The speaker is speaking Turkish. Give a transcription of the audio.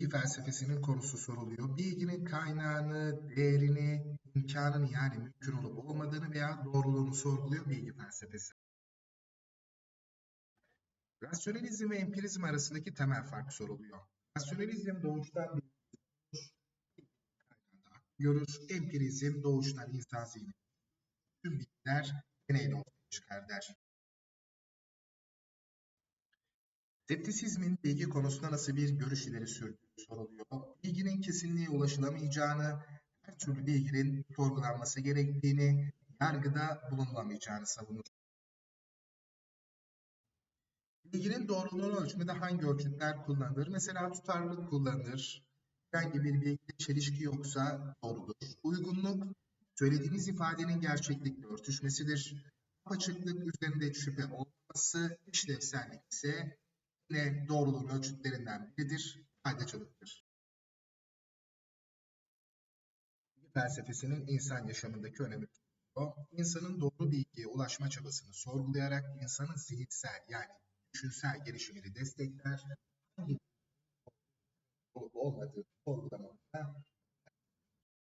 bilgi felsefesinin konusu soruluyor. Bilginin kaynağını, değerini, imkanını yani mümkün olup olmadığını veya doğruluğunu sorguluyor bilgi felsefesi. Rasyonalizm ve empirizm arasındaki temel fark soruluyor. Rasyonalizm doğuştan görür. Empirizm doğuştan insan zihni. Tüm bilgiler deneyle ortaya çıkar der. Skeptisizmin bilgi konusunda nasıl bir görüş ileri sürdüğü soruluyor. Bilginin kesinliğe ulaşılamayacağını, her türlü bilginin sorgulanması gerektiğini, yargıda bulunulamayacağını savunur. Bilginin doğruluğunu ölçmede hangi ölçütler kullanılır? Mesela tutarlılık kullanılır. Herhangi bir bilgide çelişki yoksa doğrudur. Uygunluk, söylediğiniz ifadenin gerçeklikle örtüşmesidir. Açıklık üzerinde şüphe olması, işlevsellik ise yine doğruluğun ölçütlerinden biridir, faydacılıktır. Felsefesinin insan yaşamındaki önemi o, insanın doğru bilgiye ulaşma çabasını sorgulayarak insanın zihinsel yani düşünsel gelişimini destekler, hangi olmadığı